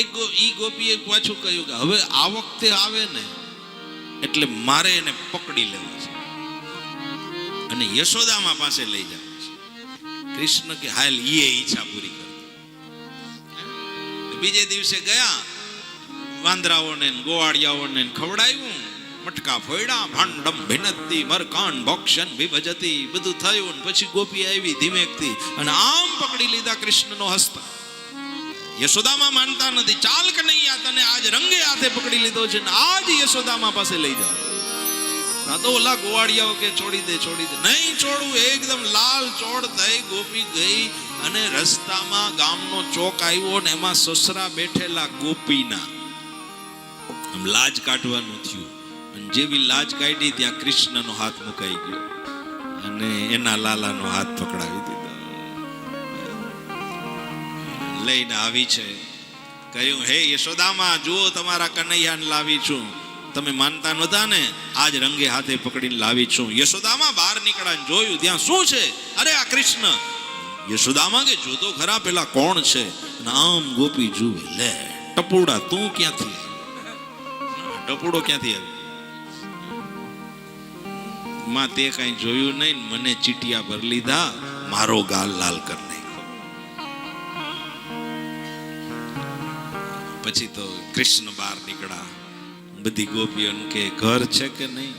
એક ઈ ગોપીએ પાછું કહ્યું કે હવે આ વખતે આવે ને, એટલે મારે એને પકડી લેવું છે. અને યશોદામાં પાસે લઈ જાય કૃષ્ણ કે હાલ ઈએ ઈચ્છા પૂરી કર બીજે દિવસે ગયા, વાંદરાઓને ગોવાળિયાઓને ખવડાવ્યું મટકા ફોડ્યા ભાંડમ, ભિનતી, મરકાન ભોક્ષન વિભજતી, બધું થયું પછી ગોપી આવી ધીમેકથી અને આમ પકડી લીધા કૃષ્ણનો હસ્ત. યશોદામાં માનતા નથી. ચાલ કે નહીં આ તને આજ રંગે હાથે પકડી લીધો છે ને આજ યશોદામાં પાસે લઈ જાઓ. ના તો ઓલા ગોવાળિયાઓ કે છોડી દે છોડી દે. નહીં છોડવું, એકદમ લાલ ચોડ થઈ ગોપી ગઈ અને રસ્તામાં ગામનો ચોક આવ્યો ને એમાં સસરા બેઠેલા ગોપીના. આમ લાજ કાઢવાનું થયું. અને જેવી લાજ કાઢી ત્યાં કૃષ્ણનો હાથ મુકાઈ ગયો. અને એના લાલાનો હાથ પકડાવી દીધો. લઈને આવી છે. કહ્યું, હે યશોદામાં, જુઓ તમારા કનૈયાને લાવી છું. તમે માનતા નહોતા ને? આજ રંગે હાથે પકડીને લાવી છું. યશોદામાં બહાર નીકળ્યા જોયું, ત્યાં શું છે? અરે, આ કૃષ્ણ. યશોદામાં કે જોતો ખરા, પેલા કોણ છે? નામ ગોપી જુએ લે, ટપુડા, તું ક્યાંથી? ટપુડો ક્યાંથી આવ્યો માં, તે કઈ જોયું નહીં મને ચીટિયા ભર લીધા. મારો ગાલ લાલ કર પછી તો કૃષ્ણ બહાર નીકળ્યા. બધી ગોપીઓને કે, ઘર છે કે નહીં?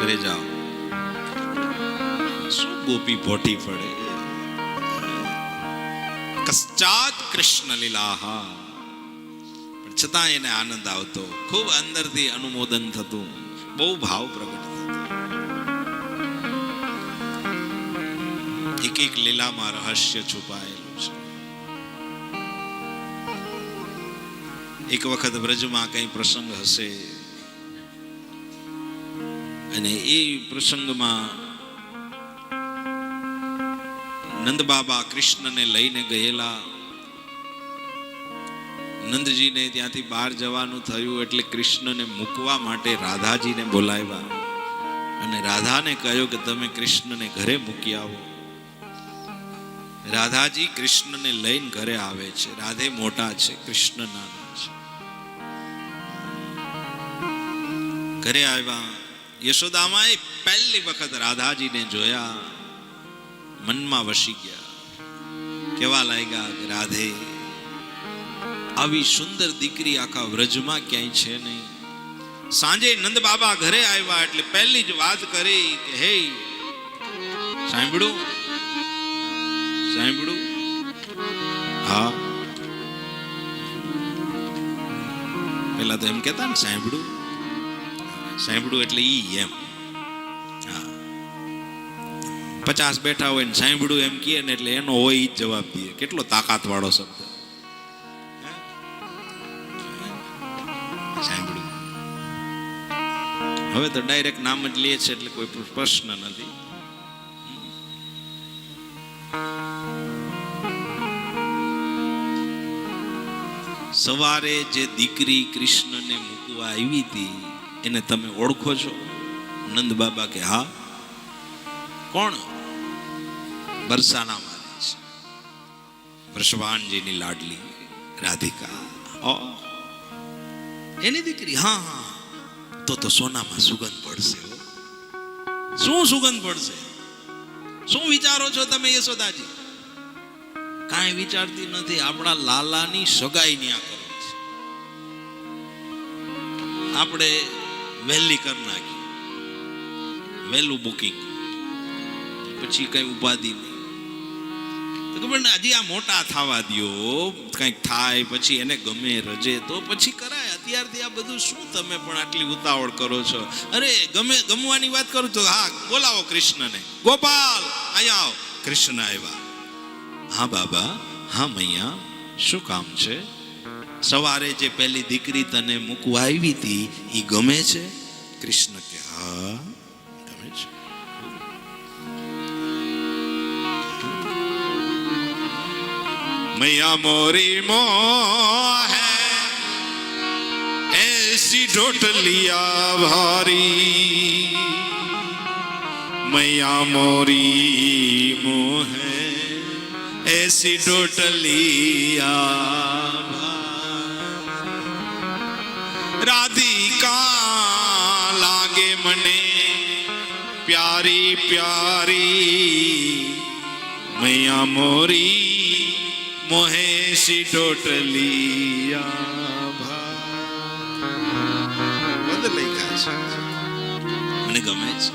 ઘરે જાઓ. શું ગોપી પોટી પડે કશ્ચાત કૃષ્ણ લીલાહા. પણ છતાં એને આનંદ આવતો. ખૂબ અંદરથી અનુમોદન થતું. બહુ ભાવ પ્રગટ થતો. એક એક લીલામાં રહસ્ય છુપાયેલું. એક વખત વ્રજમાં કઈ પ્રસંગ હશે અને એ પ્રસંગમાં નંદ બાબા કૃષ્ણને લઈને ગયેલા. નંદજીને ત્યાંથી બહાર જવાનું થયું એટલે કૃષ્ણને મૂકવા માટે રાધાજીને બોલાવ્યા. અને રાધાને કહ્યું કે તમે કૃષ્ણને ઘરે મૂકી આવો. રાધાજી કૃષ્ણને લઈને ઘરે આવે છે. રાધે મોટા છે કૃષ્ણ નાના ઘરે આવ્યા. યશોદામાએ પહેલી વખત રાધાજીને જોયા. મનમાં વસી ગયા. કેવા લાગ્યા કે રાધે, આવી સુંદર દીકરી આખા વ્રજમાં ક્યાંય છે નહીં. સાંજે નંદ બાબા ઘરે આવ્યા એટલે પહેલી જ વાત કરી કે, હે, સાંભળું સાંભળું. હા. પેલા તો એમ કેતા ને સાંભળ્યું સાંભળ્યું એટલે ઈ એમ. પચાસ બેઠા હોય ને સાંભળ્યું એમ કહે ને એટલે એનો હોય જ જવાબ દઈએ કેટલો તાકાત વાળો શબ્દ હવે તો ડાયરેક્ટ નામ જ લે છે એટલે કોઈ પ્રશ્ન નથી. સવારે જે દીકરી કૃષ્ણને મૂકવા આવી હતી એને તમે ઓળખો છો? નંદ બાબા કે હા? કોણ? બરસાના મારી છે. લાડલી, રાધિકા. ઓ. એની દીકરી, હા હા. તો તો સોનામાં સુગંધ પડશે શું સુગંધ પડશે? શું વિચારો છો તમે યશોદાજી? કાંઈ વિચારતી નથી, આપણા લાલાની સગાઈ ન્યા કરો આપણે વહેલી કરી નાખી. વહેલું બુકિંગ પછી કઈ ઉપાધિ નહીં. તો ખબર ને, હજી આ મોટા થવા દ્યો. કંઈક થાય, પછી એને ગમે રજે તો પછી કરાય. અત્યારથી આ બધું શું તમે પણ આટલી ઉતાવળ કરો છો? અરે, ગમે, ગમવાની વાત કરું તો, હા, બોલાવો કૃષ્ણને. ગોપાલ, અહીંયા આવો. કૃષ્ણ આવ્યા. હા, બાબા. હા, મૈયા. શું કામ છે? સવારે જે પહેલી દીકરી તને મૂકવા આવી હતી એ ગમે છે? કૃષ્ણ કે, હા મૈયા મોરી મો એસી ઢોટલિયા ભારી મૈયા મોરી મોહ એસી ઢોટલિયા રાધિકા લાગે મને પ્યારી પ્યારી મૈયા મોરી મોહેશી ટોટલી બધું લખ્યા છે મને ગમે છે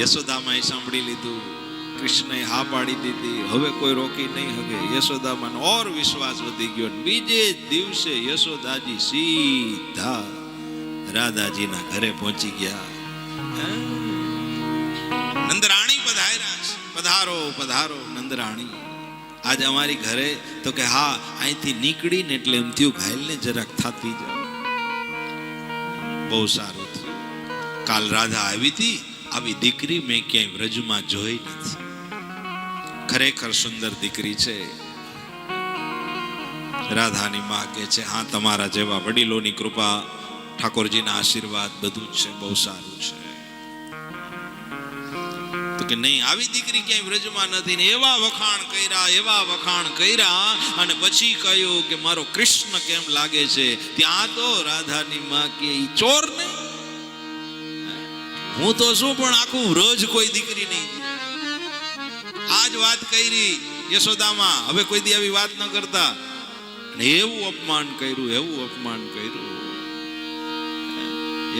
યશોદામાએ સાંભળી લીધું કૃષ્ણએ હા પાડી દીધી. હવે કોઈ રોકી નહીં હવે યશોદામાં ઓર વિશ્વાસ વધી ગયો બીજે દિવસે યશોદાજી સીધા રાધાજીના ઘરે પહોંચી ગયા. નંદરાણી પધાર્યા પધારો પધારો, નંદરાણી. આજ અમારી ઘરે તો કે હા, અહીંથી નીકળીને એટલે એમ થયું ઘાયલને જરાક થાતી જાવ બહુ સારું થયું. કાલ રાધા આવી હતી. આવી દીકરી મેં ક્યાંય વ્રજમાં જોઈ નથી. ખરેખર સુંદર દીકરી છે. રાધાની માં કે છે, હા, તમારા જેવા વડીલોની કૃપા ઠાકોરજીના આશીર્વાદ બધું જ છે, બહુ સારું છે. તો કે નહીં, આવી દીકરી ક્યાંય વ્રજમાં નથી ને એવા વખાણ કર્યા, એવા વખાણ કર્યા અને પછી કહ્યું કે મારો કૃષ્ણ કેમ લાગે છે? ત્યાં તો રાધાની માં કે ચોર નહીં. હું તો શું, પણ આખું વ્રજ કોઈ દીકરી નહીં વાત કરી યશોદામાં. હવે કોઈ દી આવી વાત ન કરતા. એવું અપમાન કર્યું, એવું અપમાન કર્યું.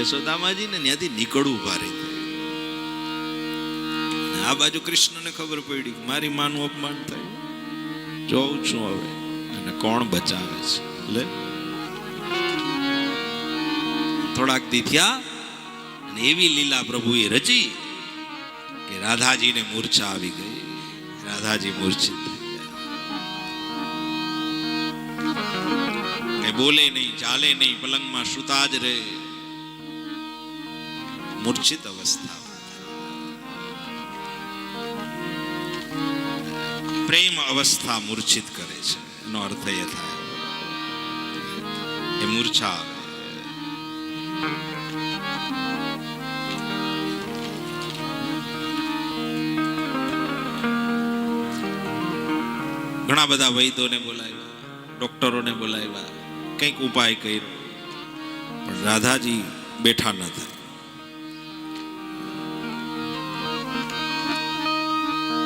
યશોદામાજી ને ત્યાંથી નીકળવું ભારે આ બાજુ કૃષ્ણને ખબર પડી મારી માનું અપમાન થયું. જોઉં છું હવે, અને કોણ બચાવે છે? લે. થોડાક દી થયા, અને એવી લીલા પ્રભુએ રચી કે રાધાજીને મૂર્છા આવી ગઈ. રાધાજી મૂર્છિત. કઈ બોલે નહીં, ચાલે નહીં, પલંગમાં સુતા જ રહે. મૂર્છિત અવસ્થા. પ્રેમ અવસ્થા મૂર્છિત કરે છે. એનો અર્થ એ થાય. એ મૂર્છા આવે ઘણા બધા વૈદોને બોલાવ્યા, ડોક્ટરોને બોલાવ્યા, કંઈક ઉપાય કર્યો. પણ રાધાજી બેઠા ન થાય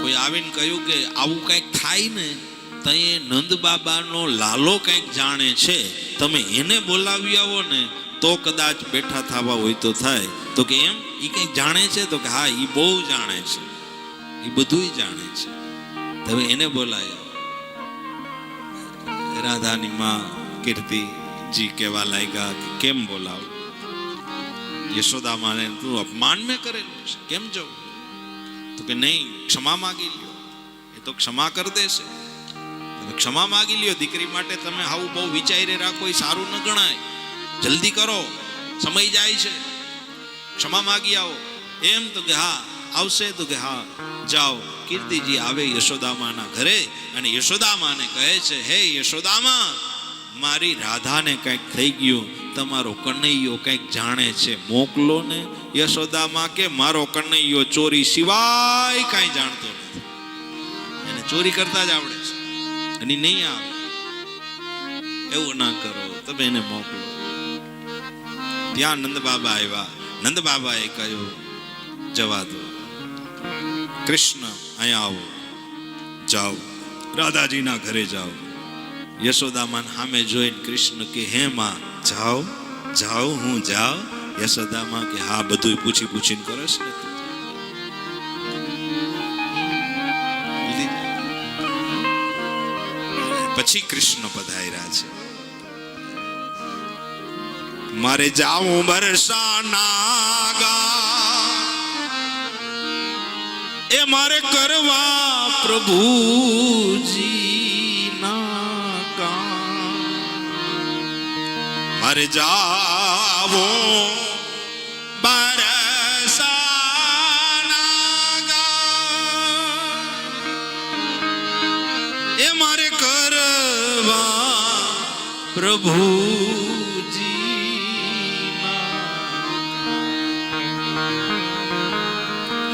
કોઈ આવીને કહ્યું કે આવું કંઈક થાય ને તએ નંદ બાબાનો લાલો કંઈક જાણે છે. તમે એને બોલાવી આવો ને, તો કદાચ બેઠા થવા હોય તો થાય. તો કે એમ? એ કંઈક જાણે છે? તો કે હા એ બહુ જાણે છે. એ બધુંય જાણે છે. તમે એને બોલાવી આવો રાધાની માં કીર્તિજી કહેવા લાગ્યા કે કેમ બોલાવ? યશોદા માને, તું અપમાન મેં કરેલું છે, કેમ જવું? તો કે, નહીં, ક્ષમા માગી લ્યો. એ તો ક્ષમા કરી દેશે. ક્ષમા માગી લ્યો, દીકરી માટે તમે આવું બહુ વિચારી રાખો, એ સારું ન ગણાય. જલ્દી કરો, સમય જાય છે. ક્ષમા માગી આવો. એમ તો કે, હા આવશે તો કે હા, જાઓ. કીર્તિજી આવે યશોદામાના ઘરે અને યશોદામાને કહે છે, હે યશોદામા, મારી રાધાને કંઈક થઈ ગયું. તમારો કનૈયો કંઈક જાણે છે. મોકલો ને યશોદામાં કે મારો કનૈયો ચોરી સિવાય કાંઈ જાણતો નથી. એને ચોરી કરતા જ આવડે છે. અને નહીં આવે. એવું ના કરો. તમે એને મોકલો. ત્યાં નંદ બાબા આવ્યા. નંદ બાબાએ કહ્યું, જવા દો. કૃષ્ણ, અહીંયા આવો. જાઓ. રાધાજીના ઘરે જાઓ. યશોદામાન સામે જોઈને કૃષ્ણ કે, હે માં, જાઓ જાઓ, હું જાઓ. યશોદામાં કે, હા બધું પૂછી પૂછીને કરસ ને પછી કૃષ્ણ પધાર્યા છે. મારે જાઉં બરસા નાગા એ મારે કરવા પ્રભુજી ના કામ. મારે જાવો એ મારે કરવા પ્રભુજી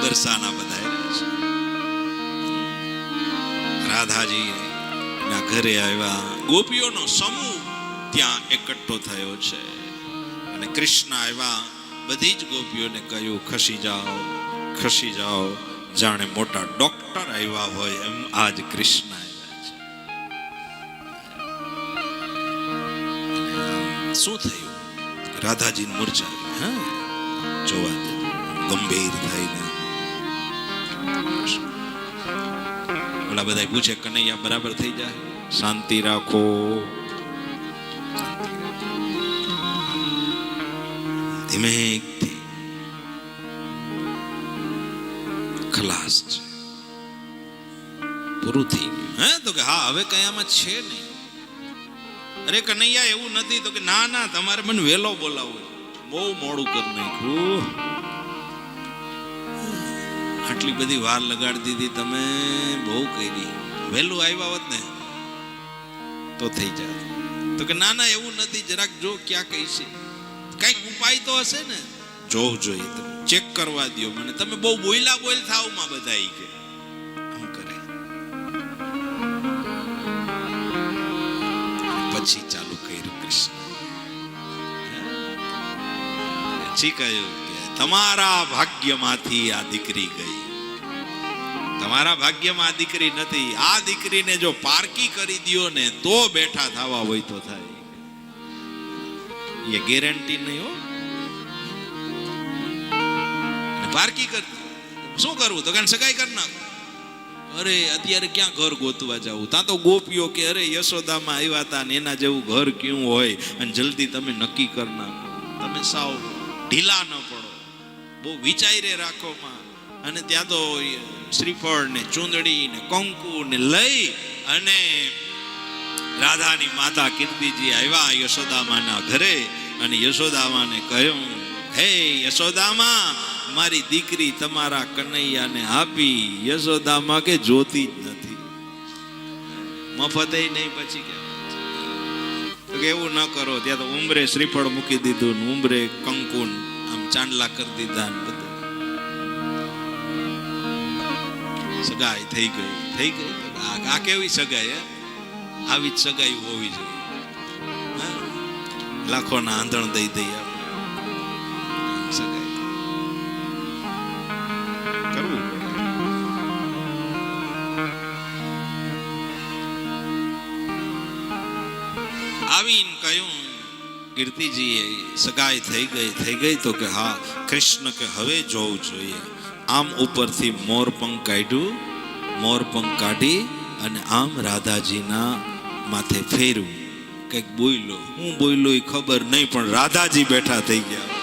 દર્શાના રાધાજી ના ઘરે આવ્યા. ગોપીઓનો સમૂહ ત્યાં એકઠો થયો છે. અને કૃષ્ણ આવ્યા. બધી જ ગોપીઓને કહ્યું, ખસી જાઓ ખસી જાઓ. જાણે મોટા ડોક્ટર આવ્યા હોય એમ આજ કૃષ્ણ આવ્યા છે. શું થયું? રાધાજી મૂર્છા હા, જોવા ગંભીર થઈને. ઓલા બધા પૂછે કનૈયા, બરાબર થઈ જાય? શાંતિ રાખો. ધીમેકથી ખલાસ છે. પૂરું થઈ ગયું. હે? તો કે હા, હવે કઈ આમાં છે નહીં. અરે કનૈયા, એવું નથી. તો કે ના ના, તમારે મને વેલો બોલાવો બહુ મોડું કરી નાખ્યું. આટલી બધી વાર લગાડી દીધી, તમે બહુ કરી. વહેલું આવ્યા હોત ને, તો થઈ જાય તો કે ના ના, એવું નથી, જરાક જો ક્યાં કઈ છે કંઈક ઉપાય તો હશે ને? જોવ જોઈએ તમે. ચેક કરવા દ્યો મને. તમે બહુ બોયલા બોલ થાવમાં બધા કે. પછી ચાલુ કર્યું કૃષ્ણ. પછી કહ્યું કે તમારા ભાગ્યમાંથી આ દીકરી ગઈ. તમારા ભાગ્યમાં આ દીકરી નથી. આ દીકરીને જો પારકી કરી દ્યો ને તો બેઠા થવા હોય તો થાય. એ ગેરંટી નહીં હો. પારકી કરતી શું કરવું? તો કારણ સગાઈ કરી નાખો. અરે, અત્યારે ક્યાં ઘર ગોતવા જવું? ત્યાં તો ગોપીઓ કે, અરે, યશોદામાં આવ્યા હતા ને એના જેવું ઘર કેવું હોય? અને જલ્દી તમે નક્કી કરી નાખો. તમે સાવ ઢીલા ન પડો. બહુ વિચારે રાખો માં અને ત્યાં તો શ્રીફળ ને ચૂંદડી ને કંકુ ને લઈ અને રાધાની માતા કીર્તિજી આવ્યા યશોદામાના ઘરે. અને યશોદામાને કહ્યું, હે યશોદામા, મારી દીકરી તમારા કનૈયાને આપી. યશોદામાં કે જોતી જ નથી. મફતે નહીં પછી કે. એવું ન કરો, ત્યાં તો ઉમરે શ્રીફળ મૂકી દીધું ઉમરે કંકુન ચાંદલા કરી દીધા બધું. સગાઈ થઈ ગઈ. થઈ ગઈ? આ કેવી સગાઈ આવી જ સગાઈ હોવી જોઈએ. લાખોના આંધણ દઈ દઈ આપણે. આવીને કહ્યું કીર્તિજીએ સગાઈ થઈ ગઈ થઈ ગઈ તો કે હા, કૃષ્ણ કે હવે જોવું જોઈએ. આમ ઉપરથી મોરપંખ કાઢ્યું મોરપંખ કાઢી અને આમ રાધાજીના માથે ફેરવું કંઈક બોયલો હું બોલ્યો એ ખબર નહીં, પણ રાધાજી બેઠા થઈ ગયા.